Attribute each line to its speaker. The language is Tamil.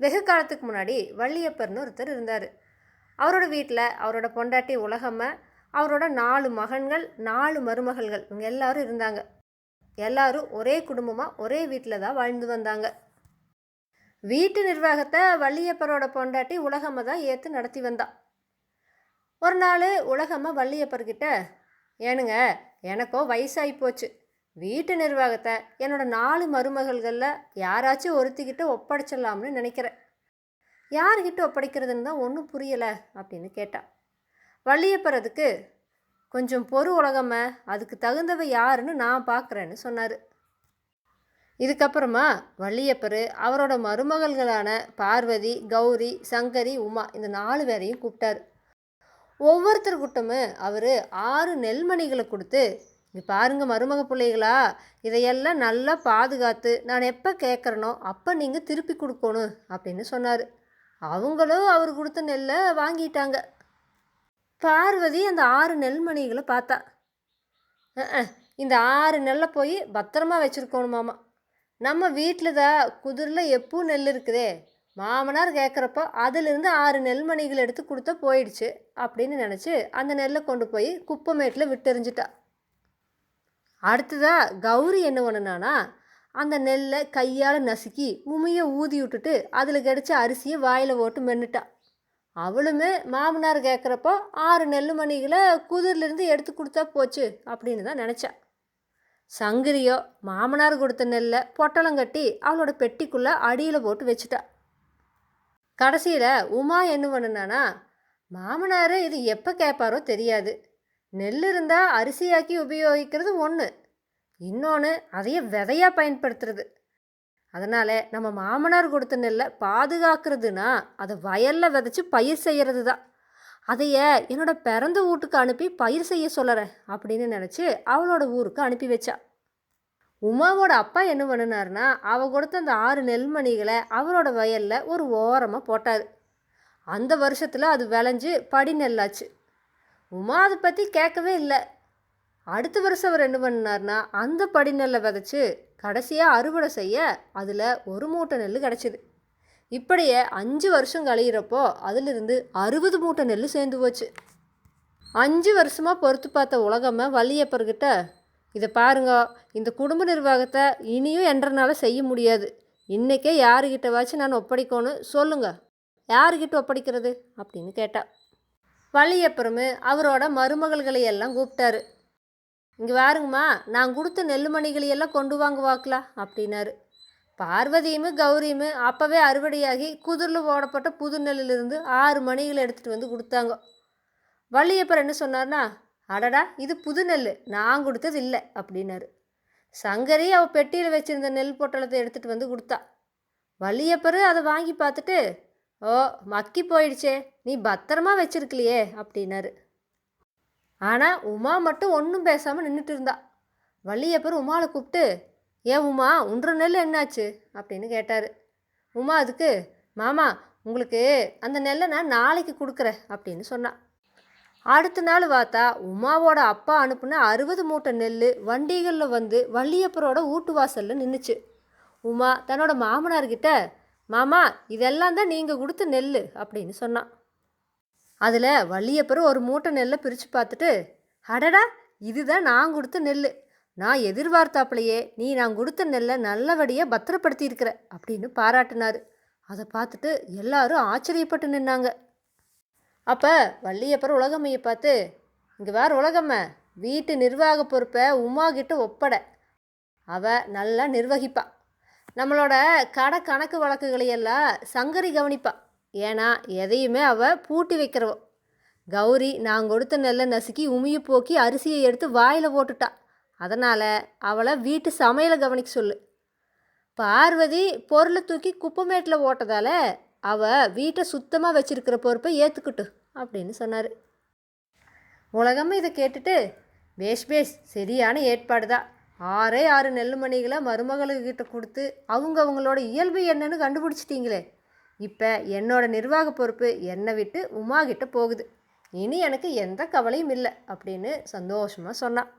Speaker 1: வெகு காலத்துக்கு முன்னாடி வள்ளியப்பர்னு ஒருத்தர் இருந்தார். அவரோட வீட்டில் அவரோட பொண்டாட்டி உலகம்ம அவரோட நாலு மகன்கள் நாலு மருமகள்கள் இவங்க எல்லாரும் இருந்தாங்க. எல்லாரும் ஒரே குடும்பமாக ஒரே வீட்டில் தான் வாழ்ந்து வந்தாங்க. வீட்டு நிர்வாகத்தை வள்ளியப்பரோட பொண்டாட்டி உலகம்மை தான் ஏற்று நடத்தி வந்தா. ஒரு நாள் உலகம்மா வள்ளியப்பர்கிட்ட ஏனுங்க எனக்கோ வயசாகி போச்சு வீட்டு நிர்வாகத்தை என்னோட நாலு மருமகள்களில் யாராச்சும் ஒருத்திக்கிட்ட ஒப்படைச்சிடலாம்னு நினைக்கிறேன். யார்கிட்ட ஒப்படைக்கிறதுன்னு தான் ஒன்றும் புரியலை அப்படின்னு கேட்டா. வள்ளியப்பர் அதுக்கு கொஞ்சம் பொறு உலகம்ம அதுக்கு தகுந்தவ யாருன்னு நான் பார்க்குறேன்னு சொன்னார். இதுக்கப்புறமா வள்ளியப்பர் அவரோட மருமகள்களான பார்வதி கௌரி சங்கரி உமா இந்த நாலு பேரையும் கூப்பிட்டாரு. ஒவ்வொருத்தர்கிட்டமே அவர் ஆறு நெல்மணிகளை கொடுத்து இங்கே பாருங்கள் மருமக பிள்ளைகளா இதையெல்லாம் நல்லா பாதுகாத்து நான் எப்போ கேட்குறனோ அப்போ நீங்கள் திருப்பி கொடுக்கணும் அப்படின்னு சொன்னார். அவங்களும் அவர் கொடுத்த நெல்லை வாங்கிட்டாங்க. பார்வதி அந்த ஆறு நெல்மணிகளை பார்த்தா. இந்த ஆறு நெல்லை போய் பத்திரமா வச்சுருக்கணுமாமா நம்ம வீட்டில் தான் குதிரில் எப்பவும் நெல் இருக்குதே மாமனார் கேட்குறப்போ அதிலிருந்து ஆறு நெல்மணிகள் எடுத்து கொடுத்தா போயிடுச்சு அப்படின்னு நினச்சி அந்த நெல்லை கொண்டு போய் குப்பமேட்டில் விட்டெறிஞ்சிட்டா. அடுத்ததாக கௌரி என்ன பண்ணுனானா அந்த நெல்லை கையால் நசுக்கி உமியை ஊதி விட்டுட்டு அதில் கிடைச்ச அரிசியை வாயில் போட்டு மென்னுட்டா. அவளுமே மாமனார் கேட்குறப்போ ஆறு நெல் மணிகளை குதிரிலேருந்து எடுத்து கொடுத்தா போச்சு அப்படின்னு தான் நினச்சா. சங்கரியோ மாமனார் கொடுத்த நெல்லை பொட்டலம் கட்டி அவளோட பெட்டிக்குள்ளே அடியில் போட்டு வச்சுட்டா. கடைசியில் உமா என்ன பண்ணுனானா மாமனார் இது எப்போ கேட்பாரோ தெரியாது. நெல் இருந்தால் அரிசியாக்கி உபயோகிக்கிறது ஒன்று இன்னொன்று அதையே விதையாக பயன்படுத்துறது. அதனால் நம்ம மாமனார் கொடுத்த நெல்லை பாதுகாக்கிறதுனா அதை வயலில் விதைச்சி பயிர் செய்கிறது தான் அதையே என்னோட பிறந்த வீட்டுக்கு அனுப்பி பயிர் செய்ய சொல்லறேன் அப்படின்னு நினச்சி அவளோட ஊருக்கு அனுப்பி வச்சா. உமாவோட அப்பா என்ன பண்ணினார்னா அவ கொடுத்த அந்த ஆறு நெல்மணிகளை அவரோட வயலில் ஒரு ஓரமாக போட்டார். அந்த வருஷத்தில் அது விளைஞ்சு படி நெல்லாச்சு உமா அதை பற்றி கேட்கவே இல்லை. அடுத்த வருஷம் அவர் என்ன பண்ணார்னா அந்த படி நெல்லை கடைசியாக அறுவடை செய்ய அதில் ஒரு மூட்டை நெல் கிடச்சிது. இப்படியே அஞ்சு வருஷம் கழியிறப்போ அதிலிருந்து அறுபது மூட்டை நெல் சேர்ந்து போச்சு. அஞ்சு வருஷமாக பொறுத்து பார்த்த உலகம்மை வள்ளியப்பர்கிட்ட இதை பாருங்க இந்த குடும்ப நிர்வாகத்தை இனியும் என்றனால செய்ய முடியாது. இன்றைக்கே யாருக்கிட்டவாச்சும் நான் ஒப்படைக்கணும் சொல்லுங்க. யாருக்கிட்ட ஒப்படைக்கிறது? அப்படின்னு கேட்டால் வள்ளியப்பருமே அவரோட மருமகள்களை எல்லாம் கூப்பிட்டாரு. இங்கே வாருங்கம்மா நான் கொடுத்த நெல்லுமணிகளையெல்லாம் கொண்டு வாங்க வாக்கலாம் அப்படின்னாரு. பார்வதியுமே கௌரியுமே அப்போவே அறுவடையாகி குதிரில் போடப்பட்ட புது நெல்லிலிருந்து ஆறு மணிகளை எடுத்துகிட்டு வந்து கொடுத்தாங்க. வள்ளியப்பர் என்ன சொன்னார்னா அடடா இது புது நெல் நான் கொடுத்தது இல்லை அப்படின்னாரு. சங்கரி அவள் பெட்டியில் வச்சுருந்த நெல் பொட்டலத்தை எடுத்துகிட்டு வந்து கொடுத்தா. வள்ளியப்பர் அதை வாங்கி பார்த்துட்டு ஓ மக்கி போயிடுச்சே. நீ பத்திரமா வச்சிருக்கலையே அப்படின்னாரு. ஆனால் உமா மட்டும் ஒன்றும் பேசாமல் நின்றுட்டு இருந்தா. வள்ளியப்பர் உமாவை கூப்பிட்டு ஏன் உமா உன்ற நெல் என்னாச்சு? அப்படின்னு கேட்டார். உமா அதுக்கு மாமா உங்களுக்கு அந்த நெல்லை நான் நாளைக்கு கொடுக்குறேன் அப்படின்னு சொன்னான் அடுத்த நாள் பார்த்தா உமாவோட அப்பா அனுப்புன அறுபது மூட்டை நெல் வண்டிகளில் வந்து வள்ளியப்பரோட ஊட்டு வாசலில் நின்றுச்சு உமா தன்னோட மாமனார்கிட்ட மாமா இதெல்லாம் தான் நீங்கள் கொடுத்த நெல் அப்படின்னு சொன்னான். அதில் வள்ளியப்பர் ஒரு மூட்டை நெல்லை பிரித்து பார்த்துட்டு அடடா இதுதான் நான் கொடுத்த நெல் நான் எதிர்பார்த்தாப்புலையே நீ நான் கொடுத்த நெல்லை நல்லபடியாக பத்திரப்படுத்தியிருக்கிற அப்படின்னு பாராட்டினார். அதை பார்த்துட்டு எல்லாரும் ஆச்சரியப்பட்டு நின்னாங்க. அப்போ வள்ளியப்பர் உலகம்மையை பார்த்து இங்கே வேறு உலகம்ம வீட்டு நிர்வாக பொறுப்பை உமா கிட்ட ஒப்பட. அவ நல்லா நிர்வகிப்பாள் நம்மளோட கடை கணக்கு வழக்குகளை எல்லாம் சங்கரி கவனிப்பா. ஏன்னா எதையுமே அவள் பூட்டி வைக்கிறவோ. கௌரி நான் கொடுத்த நெல்லை நசுக்கி உமியை போக்கி அரிசியை எடுத்து வாயில் போட்டுட்டா. அதனால் அவளை வீட்டு சமையலை கவனிக்க சொல்லு. பார்வதி பொருளை தூக்கி குப்பமேட்டில் ஓட்டதால் அவள் வீட்டை சுத்தமாக வச்சிருக்கிற பொறுப்பை ஏற்றுக்கிட்டு அப்படின்னு சொன்னார். உலகமே இதை கேட்டுட்டு பேஷ் பேஷ் சரியான ஏற்பாடு தான் ஆறே ஆறு நெல்லுமணிகளை மருமகளுக்கிட்ட கொடுத்து அவங்க அவங்களோட இயல்பு என்னன்னு கண்டுபிடிச்சிட்டிங்களே. இப்போ என்னோட நிர்வாக பொறுப்பு என்னை விட்டு உமா கிட்ட போகுது. இனி எனக்கு எந்த கவலையும் இல்லை அப்படின்னு சந்தோஷமாக சொன்னான்